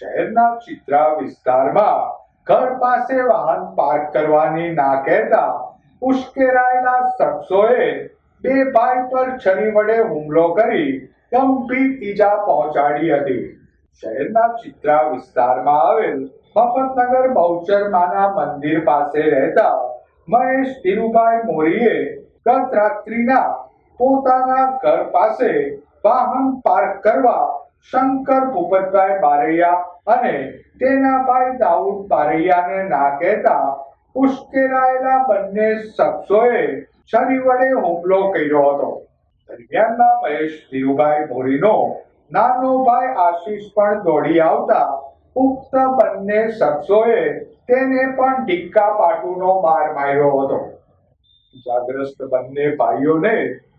શહેરના ચિત્રા વિસ્તારમાં ઘર પાસે વાહન પાર્ક કરવાની ના કહેતા ઉશ્કેરાયેલા શખ્સોએ બે ભાઈ પર છરી વડે હુમલો કરી ગંભીર ઈજા પહોંચાડી હતી. શહેરના ચિત્રા વિસ્તારમાં આવેલ મફતનગર બહુચરમાના મંદિર પાસે રહેતા મહેશ ધીરુભાઈ મોરીએ ગત રાત્રિના પોતાના ઘર પાસે વાહન પાર્ક કરવા શંકર ભૂપતભાઈ બારૈયા અને તેના ભાઈ દાઉદ બારૈયાને ના કહેતા ઉશ્કેરાયેલા બંને શખ્સોએ છરી વડે હુમલો કર્યો હતો. દરમિયાનના મહેશ ધીરુભાઈ મોરીનો નાનો ભાઈ આશીષ પણ દોડી આવતા ઉક્ત બંને શખ્સોએ તેને પણ ડિક્કા પાટુનો માર માર્યો હતો. ઇજાગ્રસ્ત બંને ભાઈઓને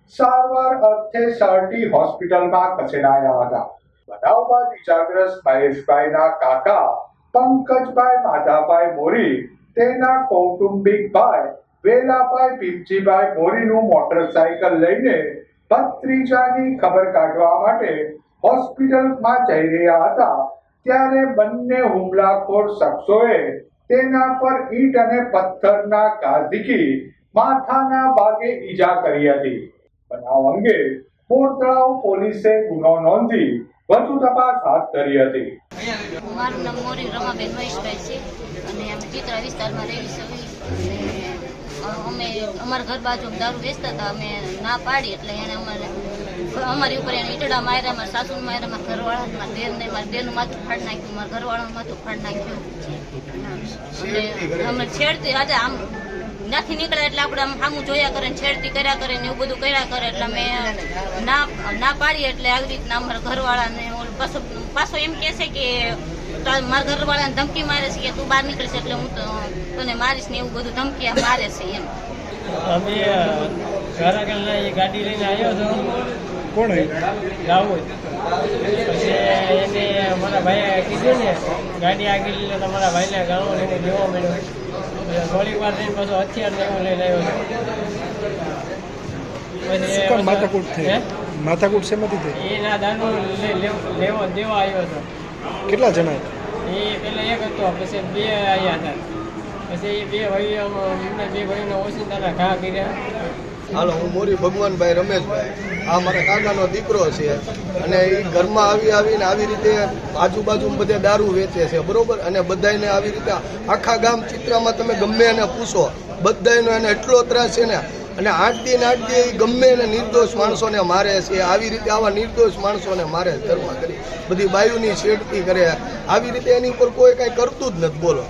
સારવાર અર્થે સરટી હોસ્પિટલમાં ખસેડાયા હતા. બનાવ બાદ ઇજાગ્રસ્ત મહેશભાઈના કાકા પંકજભાઈ માધાભાઈ મોરી, તેના કૌટુંબિક ભાઈ વેલાભાઈ ભીમજીભાઈ મોરીનું મોટરસાયકલ લઈને ભત્રીજાની ખબર કાઢવા માટે હોસ્પિટલમાં જઈ રહ્યા હતા. ત્યારે બંને હુમલાખોર શખ્સોએ તેના પર ઈંટ અને પથ્થરના ઘા ઝીકી માથાના ભાગે ઈજા કરી હતી. બનાવ અંગે કોટતળાવ પોલીસે ગુનો નોંધી વધુ તપાસ હાથ ધરી હતી. મારું નામ મોરી રમાબેન મહેશભાઈ છે. અને અમે ચિત્રા વિસ્તારમાં રહેવી અને અમે અમારા ઘર બાજુ દારૂ વેચતા હતા. અમે ના પાડી એટલે એને અમારે અમારી ઉપર એને ઈટડા માર્યા. મારા સાસુ માર્યા મારા ઘરવાળા મારા દેરને મારા બેનનું માથું ફાડ નાખ્યું. મારા ઘરવાળાનું માથું ફાડ નાખ્યું. અમે છેડતી આજે આમ ત્યાંથી નીકળે એટલે આપણે આમ સામું જોયા કરે છેડતી કર્યા કરે ને એવું બધું કર્યા કરે એટલે અમે ના ના પાડીએ એટલે આવી રીતના અમારા ઘરવાળાને ઓલું પાછો પાછો એમ કહે છે કે મારા ઘરવાળાને ધમકી મારે છે કે તું બહાર નીકળીશ એટલે હું તો તને મારીશ ને એવું બધું ધમકી આ મારે છે એમ. અમે ઘર આગળના એ ગાડી લઈને આવ્યો હતો. કોણ રાહુલ પછી એને મારા ભાઈએ કીધું ને ગાડી આગળ તમારા ભાઈને ગાળો લઈને જોવા મળ્યો થોડીક વાર રહીને પાછો હથિયાર ને એવું લઈને આવ્યો હતો માથાકૂટ થઈ? માથાકૂટ શેમાંથી થઈ? એના લે- લેવો દેવા આવ્યો હતો. કેટલા જણા? એ પેલા એક હતો પછી બે આવ્યા હતા. પછી એ બે ભાઈઓ એમના બે ભાઈઓને ઓછીતાના ઘા કર્યા. હાલો, હું મોરી ભગવાનભાઈ રમેશભાઈ. આ મારા કાકાનો દીકરો છે અને એ ઘરમાં આવી આવીને આવી રીતે આજુબાજુ બધે દારૂ વેચે છે, બરોબર? અને બધાને આવી રીતે આખા ગામ ચિત્રામાં તમે ગમે એને પૂછો બધાનો એને એટલો ત્રાસ છે ને, અને આઠ દિન આઠ દી એ ગમે એને નિર્દોષ માણસોને મારે છે, આવી રીતે આવા નિર્દોષ માણસોને મારે ઘરમાં કરી. બધી બાયુની શેડતી કરે. આવી રીતે એની ઉપર કોઈ કાંઈ કરતું જ નથી, બોલો.